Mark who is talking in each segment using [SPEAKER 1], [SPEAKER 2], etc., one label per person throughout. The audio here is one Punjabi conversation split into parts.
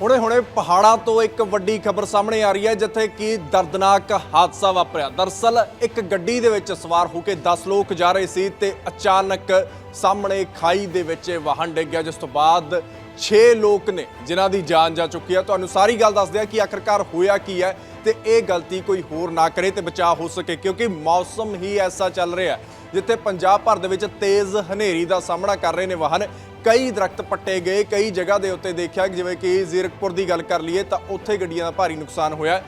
[SPEAKER 1] ਹੁਣੇ-ਹੁਣੇ ਪਹਾੜਾਂ ਤੋਂ ਇੱਕ ਵੱਡੀ ਖਬਰ ਸਾਹਮਣੇ ਆ ਰਹੀ ਹੈ, ਜਿੱਥੇ ਕਿ ਦਰਦਨਾਕ ਹਾਦਸਾ ਵਾਪਰਿਆ। ਦਰਸਲ ਇੱਕ ਗੱਡੀ ਦੇ ਵਿੱਚ ਸਵਾਰ ਹੋ ਕੇ 10 ਲੋਕ ਜਾ ਰਹੇ ਸੀ ਤੇ ਅਚਾਨਕ ਸਾਹਮਣੇ ਖਾਈ ਦੇ ਵਿੱਚ ਇਹ ਵਾਹਨ ਡਿੱਗ ਗਿਆ, ਜਿਸ ਤੋਂ ਬਾਅਦ 6 ਲੋਕ ਨੇ ਜਿਨ੍ਹਾਂ ਦੀ ਜਾਨ ਜਾ ਚੁੱਕੀ ਹੈ। ਤੁਹਾਨੂੰ ਸਾਰੀ ਗੱਲ ਦੱਸਦੇ ਆ ਕਿ ਆਖਰਕਾਰ ਹੋਇਆ ਕੀ ਹੈ ਤੇ ਇਹ ਗਲਤੀ ਕੋਈ ਹੋਰ ਨਾ ਕਰੇ ਤੇ ਬਚਾਅ ਹੋ ਸਕੇ, ਕਿਉਂਕਿ ਮੌਸਮ ਹੀ ਐਸਾ ਚੱਲ ਰਿਹਾ ਹੈ ਜਿੱਥੇ ਪੰਜਾਬ ਭਰ ਦੇ ਵਿੱਚ ਤੇਜ਼ ਹਨੇਰੀ ਦਾ ਸਾਹਮਣਾ ਕਰ ਰਹੇ ਨੇ ਵਾਹਨ। ਕਈ ਦਰਖਤ ਪੱਟੇ ਗਏ, ਕਈ ਜਗ੍ਹਾ ਦੇ ਉੱਤੇ ਦੇਖਿਆ ਜਿਵੇਂ ਕਿ ਜ਼ੀਰਕਪੁਰ ਦੀ ਗੱਲ ਕਰ ਲਈਏ ਤਾਂ ਉੱਥੇ ਗੱਡੀਆਂ ਦਾ ਭਾਰੀ ਨੁਕਸਾਨ ਹੋਇਆ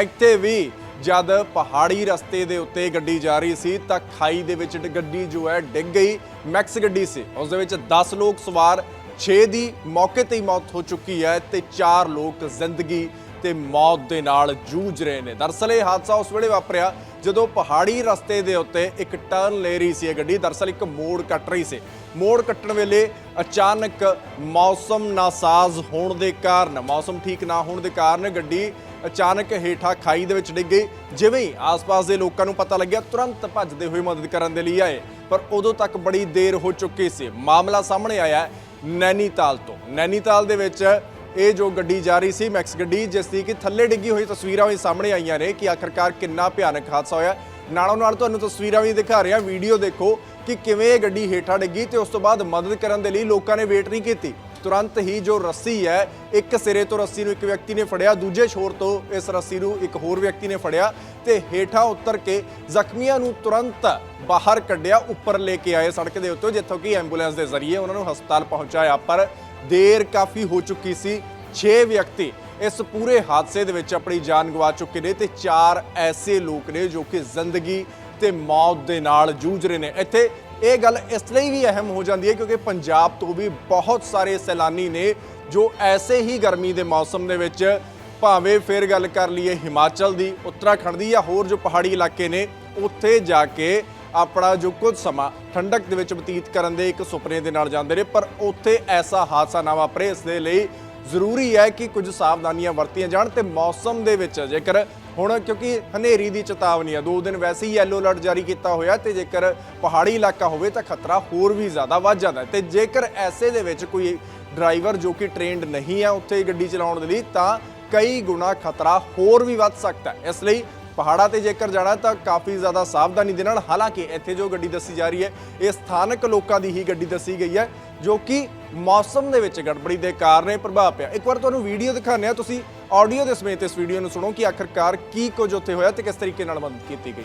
[SPEAKER 1] ਇੱਥੇ ਵੀ ਜਦ ਪਹਾੜੀ ਰਸਤੇ ਦੇ ਉੱਤੇ ਗੱਡੀ ਜਾ ਰਹੀ ਸੀ ਤਾਂ ਖਾਈ ਦੇ ਵਿੱਚ ਗੱਡੀ ਜੋ ਹੈ ਡਿੱਗ ਗਈ, ਮੈਕਸ ਗੱਡੀ ਸੀ। ਉਸ ਦੇ ਵਿੱਚ 10 ਲੋਕ ਸਵਾਰ 6 ਦੀ ਮੌਕੇ ਤੇ ਹੀ ਮੌਤ ਹੋ ਚੁੱਕੀ ਹੈ ਤੇ 4 ਲੋਕ ਜ਼ਿੰਦਗੀ ਤੇ ਮੌਤ ਦੇ ਨਾਲ ਜੂਝ ਰਹੇ ਨੇ। ਦਰਸਲ ਇਹ ਹਾਦਸਾ ਉਸ ਵੇਲੇ ਵਾਪਰਿਆ ਜਦੋਂ ਪਹਾੜੀ ਰਸਤੇ ਦੇ ਉੱਤੇ ਇੱਕ ਟਰਨ ਲੈ ਰਹੀ ਸੀ ਇਹ ਗੱਡੀ। ਦਰਸਲ ਇੱਕ ਮੋੜ ਕੱਟ ਰਹੀ ਸੀ। ਮੋੜ ਕੱਟਣ ਵੇਲੇ ਅਚਾਨਕ ਮੌਸਮ ਨਾਸਾਜ਼ ਹੋਣ ਦੇ ਕਾਰਨ, ਮੌਸਮ ਠੀਕ ਨਾ ਹੋਣ ਦੇ ਕਾਰਨ ਗੱਡੀ ਅਚਾਨਕ ਹੇਠਾਂ ਖਾਈ ਦੇ ਵਿੱਚ ਡਿੱਗ ਗਈ। ਜਿਵੇਂ ਹੀ ਆਸ-ਪਾਸ ਦੇ ਲੋਕਾਂ ਨੂੰ ਪਤਾ ਲੱਗਿਆ, ਤੁਰੰਤ ਭੱਜਦੇ ਹੋਏ ਮਦਦ ਕਰਨ ਦੇ ਲਈ ਆਏ। ਪਰ ਉਦੋਂ ਤੱਕ ਬੜੀ ਦੇਰ ਹੋ ਚੁੱਕੀ ਸੀ। ਮਾਮਲਾ ਸਾਹਮਣੇ ਆਇਆ ਹੈ ਨੈਨੀਤਾਲ ਤੋਂ। ਨੈਨੀਤਾਲ ਦੇ ਵਿੱਚ ਇਹ ਜੋ ਗੱਡੀ ਜਾ ਰਹੀ ਸੀ, ਮੈਕਸ ਗੱਡੀ, ਜਿਸ ਦੀ ਕਿ ਥੱਲੇ ਡਿੱਗੀ ਹੋਈ ਤਸਵੀਰਾਂ ਵੀ ਸਾਹਮਣੇ ਆਈਆਂ ਨੇ ਕਿ ਆਖਰਕਾਰ ਕਿੰਨਾ ਭਿਆਨਕ ਹਾਦਸਾ ਹੋਇਆ। ਨਾਲੋਂ ਨਾਲ ਤੁਹਾਨੂੰ ਤਸਵੀਰਾਂ ਵੀ ਦਿਖਾ ਰਿਹਾ, ਵੀਡੀਓ ਦੇਖੋ ਕਿ ਕਿਵੇਂ ਇਹ ਗੱਡੀ ਹੇਠਾਂ ਡਿੱਗੀ ਤੇ ਉਸ ਤੋਂ ਬਾਅਦ ਮਦਦ ਕਰਨ ਦੇ ਲਈ ਲੋਕਾਂ ਨੇ ਵੇਟ ਨਹੀਂ ਕੀਤੀ। ਤੁਰੰਤ ਹੀ ਜੋ ਰੱਸੀ ਹੈ, ਇੱਕ ਸਿਰੇ ਤੋਂ ਰੱਸੀ ਨੂੰ ਇੱਕ ਵਿਅਕਤੀ ਨੇ ਫੜਿਆ, ਦੂਜੇ ਛੋਰ ਤੋਂ ਇਸ ਰੱਸੀ ਨੂੰ ਇੱਕ ਹੋਰ ਵਿਅਕਤੀ ਨੇ ਫੜਿਆ ਤੇ ਹੇਠਾਂ ਉਤਰ ਕੇ ਜ਼ਖਮੀਆਂ ਨੂੰ ਤੁਰੰਤ ਬਾਹਰ ਕੱਢਿਆ, ਉੱਪਰ ਲੈ ਕੇ ਆਏ ਸੜਕ ਦੇ ਉੱਤੇ, ਜਿੱਥੋਂ ਕਿ ਐਂਬੂਲੈਂਸ ਦੇ ਜ਼ਰੀਏ ਉਹਨਾਂ ਨੂੰ ਹਸਪਤਾਲ ਪਹੁੰਚਾਇਆ। ਪਰ ਦੇਰ ਕਾਫੀ ਹੋ ਚੁੱਕੀ ਸੀ 6 ਵਿਅਕਤੀ ਇਸ ਪੂਰੇ ਹਾਦਸੇ ਦੇ ਵਿੱਚ ਆਪਣੀ ਜਾਨ ਗਵਾ ਚੁੱਕੇ ਨੇ ਤੇ 4 ਐਸੇ ਲੋਕ ਨੇ ਜੋ ਕਿ ਜ਼ਿੰਦਗੀ ਤੇ ਮੌਤ ਦੇ ਨਾਲ ਜੂਝ ਰਹੇ ਨੇ। ਇੱਥੇ ਇਹ ਗੱਲ ਇਸ ਲਈ ਵੀ ਅਹਿਮ ਹੋ ਜਾਂਦੀ ਹੈ ਕਿਉਂਕਿ ਪੰਜਾਬ ਤੋਂ ਵੀ ਬਹੁਤ ਸਾਰੇ ਸੈਲਾਨੀ ਨੇ ਜੋ ਐਸੇ ਹੀ ਗਰਮੀ ਦੇ ਮੌਸਮ ਦੇ ਵਿੱਚ ਭਾਵੇਂ ਫਿਰ ਗੱਲ ਕਰ ਲਈਏ ਹਿਮਾਚਲ ਦੀ, ਉੱਤਰਾਖੰਡ ਦੀ ਜਾਂ ਹੋਰ ਜੋ ਪਹਾੜੀ ਇਲਾਕੇ ਨੇ, ਉੱਥੇ ਜਾ ਕੇ ਆਪਣਾ ਜੋ ਕੁਝ ਸਮਾਂ ਠੰਡਕ ਦੇ ਵਿੱਚ ਬਤੀਤ ਕਰਨ ਦੇ ਇੱਕ ਸੁਪਨੇ ਦੇ ਨਾਲ ਜਾਂਦੇ ਨੇ, ਪਰ ਉੱਥੇ ਐਸਾ ਹਾਦਸਾ ਨਾ ਵਾਪਰੇ, ਇਸ ਦੇ ਲਈ ਜ਼ਰੂਰੀ ਹੈ ਕਿ ਕੁਝ ਸਾਵਧਾਨੀਆਂ ਵਰਤੀਆਂ ਜਾਣ ਤੇ ਮੌਸਮ ਦੇ ਵਿੱਚ ਜੇਕਰ ਹੁਣ ਕਿਉਂਕਿ ਹਨੇਰੀ ਦੀ ਚੇਤਾਵਨੀ ਆ, ਦੋ ਦਿਨ ਵੈਸੇ ਹੀ ਯੈਲੋ ਅਲਰਟ ਜਾਰੀ ਕੀਤਾ ਹੋਇਆ ਤੇ ਜੇਕਰ ਪਹਾੜੀ ਇਲਾਕਾ ਹੋਵੇ ਤਾਂ ਖਤਰਾ ਹੋਰ ਵੀ ਜ਼ਿਆਦਾ ਵੱਧ ਜਾਂਦਾ ਹੈ। ਤੇ ਜੇਕਰ ਐਸੇ ਦੇ ਵਿੱਚ ਕੋਈ ਡਰਾਈਵਰ ਜੋ ਕਿ ਟ੍ਰੇਨਡ ਨਹੀਂ ਆ ਉੱਥੇ ਗੱਡੀ ਚਲਾਉਣ ਦੇ ਲਈ ਤਾਂ ਕਈ ਗੁਣਾ ਖਤਰਾ ਹੋਰ ਵੀ ਵੱਧ ਸਕਦਾ ਹੈ। ਇਸ ਲਈ ਪਹਾੜਾਂ ਤੇ ਜੇਕਰ ਜਾਣਾ ਤਾਂ ਕਾਫੀ ਜ਼ਿਆਦਾ ਸਾਵਧਾਨੀ ਦੇ ਨਾਲ ਹਾਲਾਂਕਿ ਇੱਥੇ ਜੋ ਗੱਡੀ ਦੱਸੀ ਜਾ ਰਹੀ ਹੈ ਇਹ ਸਥਾਨਕ ਲੋਕਾਂ ਦੀ ਹੀ ਗੱਡੀ ਦੱਸੀ ਗਈ ਹੈ ਜੋ ਕਿ ਮੌਸਮ ਦੇ ਵਿੱਚ ਗੜਬੜੀ ਦੇ ਕਾਰਨ ਇਹ ਪ੍ਰਭਾਵ ਪਿਆ ਇੱਕ ਵਾਰ ਤੁਹਾਨੂੰ ਵੀਡੀਓ ਦਿਖਾਉਂਦੇ ਆ ਤੁਸੀਂ ਆਡੀਓ ਦੇ ਸਮੇਤ ਇਸ ਵੀਡੀਓ ਨੂੰ ਸੁਣੋ ਕਿ ਆਖਰਕਾਰ ਕੀ ਕੁਝ ਉੱਥੇ ਹੋਇਆ ਤੇ ਕਿਸ ਤਰੀਕੇ ਨਾਲ ਮਦਦ ਕੀਤੀ ਗਈ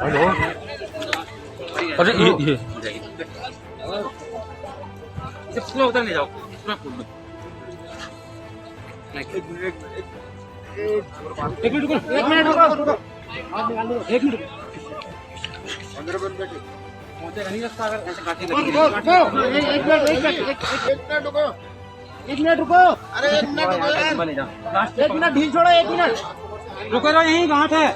[SPEAKER 2] हेलो अरे ये ये
[SPEAKER 3] इसमें उधर ले जाओ इसमें फूल
[SPEAKER 2] एक मिनट रुको एक मिनट रुको एक मिनट
[SPEAKER 3] पहुंचेगा नहीं रास्ता अगर ऐसे काटे
[SPEAKER 4] एक मिनट रुको
[SPEAKER 3] अरे एक मिनट
[SPEAKER 4] एक मिनट ढील छोड़ो एक मिनट
[SPEAKER 2] रुको रहो यहीं घाट है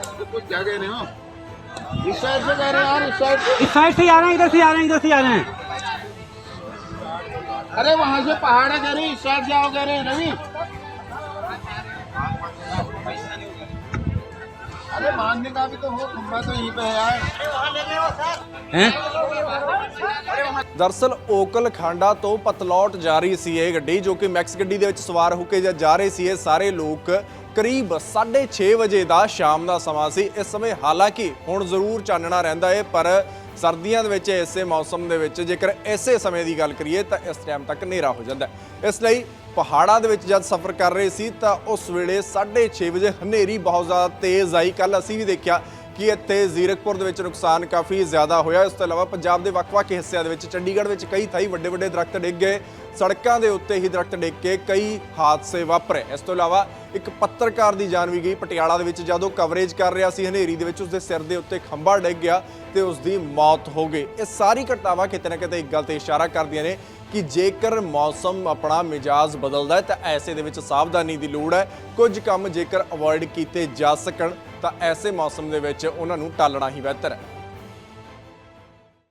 [SPEAKER 4] इस साइड से जा रहे हैं यार इस साइड से
[SPEAKER 2] इस साइड से आ रहे हैं इधर से आ रहे हैं इधर से आ रहे हैं
[SPEAKER 4] अरे वहाँ से पहाड़ है कह रहे इस साइड जाओ कह रहे हैं रवि अरे मानने का भी तो हो खंबा तो यहीं पे है यार
[SPEAKER 2] हैं
[SPEAKER 1] ਦਰਸਲ ਓਕਲ ਖਾਂਡਾ ਤੋਂ ਪਤਲੌਟ ਜਾ ਰਹੀ ਸੀ ਇਹ ਗੱਡੀ ਜੋ ਕਿ ਮੈਕਸ ਗੱਡੀ ਦੇ ਵਿੱਚ ਸਵਾਰ ਹੋ ਕੇ ਜਦ ਜਾ ਰਹੇ ਸੀ ਇਹ ਸਾਰੇ ਲੋਕ ਕਰੀਬ 6:30 ਵਜੇ ਦਾ ਸ਼ਾਮ ਦਾ ਸਮਾਂ ਸੀ ਇਸ ਸਮੇਂ ਹਾਲਾਂਕਿ ਹੁਣ ਜ਼ਰੂਰ ਚਾਨਣਾ ਰਹਿੰਦਾ ਹੈ ਪਰ ਸਰਦੀਆਂ ਦੇ ਵਿੱਚ ਇਸੇ ਮੌਸਮ ਦੇ ਵਿੱਚ ਜੇਕਰ ਇਸੇ ਸਮੇਂ ਦੀ ਗੱਲ ਕਰੀਏ ਤਾਂ ਇਸ ਟਾਈਮ ਤੱਕ ਹਨੇਰਾ ਹੋ ਜਾਂਦਾ ਹੈ ਇਸ ਲਈ ਪਹਾੜਾਂ ਦੇ ਵਿੱਚ ਜਦ ਸਫ਼ਰ ਕਰ ਰਹੇ ਸੀ ਤਾਂ ਉਸ ਵੇਲੇ 6:30 ਵਜੇ ਹਨੇਰੀ ਬਹੁਤ ਜ਼ਿਆਦਾ ਤੇਜ਼ ਆਈ। ਕੱਲ ਅਸੀਂ ਵੀ ਦੇਖਿਆ ਕਿ ਇੱਥੇ ਜ਼ੀਰਕਪੁਰ ਦੇ ਵਿੱਚ ਨੁਕਸਾਨ ਕਾਫੀ ਜ਼ਿਆਦਾ ਹੋਇਆ। ਇਸ ਤੋਂ ਇਲਾਵਾ ਪੰਜਾਬ ਦੇ ਵੱਖ-ਵੱਖ ਹਿੱਸਿਆਂ ਦੇ ਵਿੱਚ ਚੰਡੀਗੜ੍ਹ ਵਿੱਚ ਕਈ ਥਾਈ ਵੱਡੇ-ਵੱਡੇ ਦਰਖਤ ਡਿੱਗ ਗਏ। ਸੜਕਾਂ ਦੇ ਉੱਤੇ ਹੀ ਦਰਖਤ ਡਿੱਗ ਕੇ ਕਈ ਹਾਦਸੇ ਵਾਪਰੇ। ਇਸ ਤੋਂ ਇਲਾਵਾ ਇੱਕ ਪੱਤਰਕਾਰ ਦੀ ਜਾਨ ਵੀ ਗਈ। ਪਟਿਆਲਾ ਦੇ ਵਿੱਚ ਜਦੋਂ ਕਵਰੇਜ ਕਰ ਰਿਹਾ ਸੀ, ਹਨੇਰੀ ਦੇ ਵਿੱਚ ਉਸਦੇ ਸਿਰ ਦੇ ਉੱਤੇ ਖੰਭਾ ਡਿੱਗ ਗਿਆ ਤੇ ਉਸ ਦੀ ਮੌਤ ਹੋ ਗਈ। ਇਹ ਸਾਰੀ ਘਟਨਾਵਾਂ ਕਿਤੇ ਨਾ ਕਿਤੇ ਇੱਕ ਗੱਲ ਤੇ ਇਸ਼ਾਰਾ ਕਰਦੀਆਂ ਨੇ ਕਿ ਜੇਕਰ ਮੌਸਮ ਆਪਣਾ ਮਿਜਾਜ਼ ਬਦਲਦਾ ਹੈ ਤਾਂ ਐਸੇ ਦੇ ਵਿੱਚ ਸਾਵਧਾਨੀ ਦੀ ਲੋੜ ਹੈ। ਕੁਝ ਕੰਮ ਜੇਕਰ ਅਵੋਇਡ ਕੀਤੇ ਜਾ ਸਕਣ ਤਾਂ ਐਸੇ ਮੌਸਮ ਦੇ ਵਿੱਚ ਉਹਨਾਂ ਨੂੰ ਟਾਲਣਾ ਹੀ ਬਿਹਤਰ ਹੈ।